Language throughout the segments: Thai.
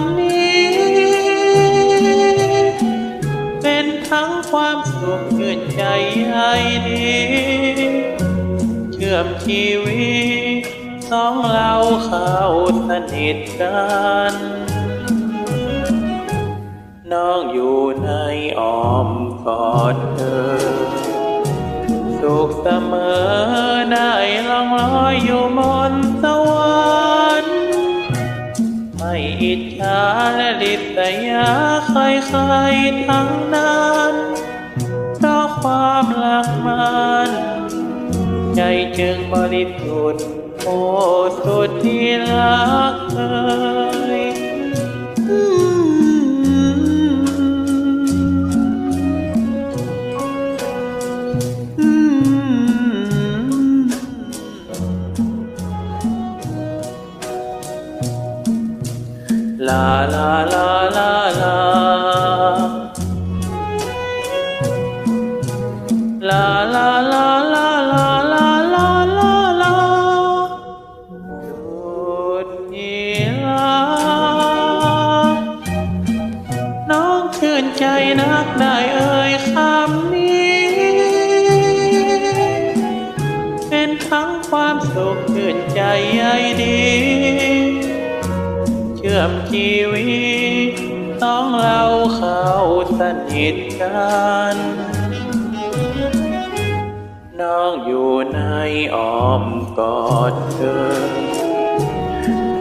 ำนี้ เป็นทั้งความสุขเกิดใจใจดีเชื่อมชีวิตสองเราเข้าสนิทกันน้องอยู่ในอ้อมกอดเธอ สุขเสมอได้ลองลอยอยู่บนส อิจฉาและริษยาใครใครๆทั้งนั้นเพราะความรักมันใจจึงบริสุทธิ์โอ้สุดที่รักเอ่ยอืม ลาลาลาลาลาลาลาลาลาลาลาลาลาลาสุดที่รักน้องชื่นใจนักได้เอ่ยคำนี้ เป็นทั้งความสุขชื่นใจใยดี ชื่อมชีวิตต้องเราเข้าสนิทกันน้องอยู่ในอ้อมกอดเธอ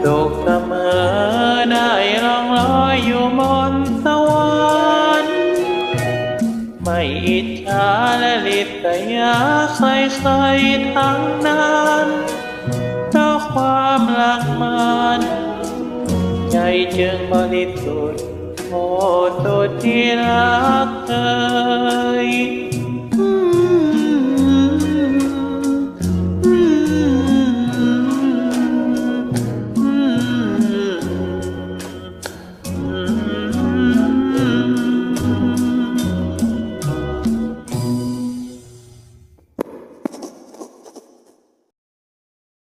สุขเสมอได้ล่องลอยอยู่บนสวรรค์ไม่อิจฉาและริษยาใครๆทั้ง จึงบริสุทธิ์โอ้สุดที่รักเธอ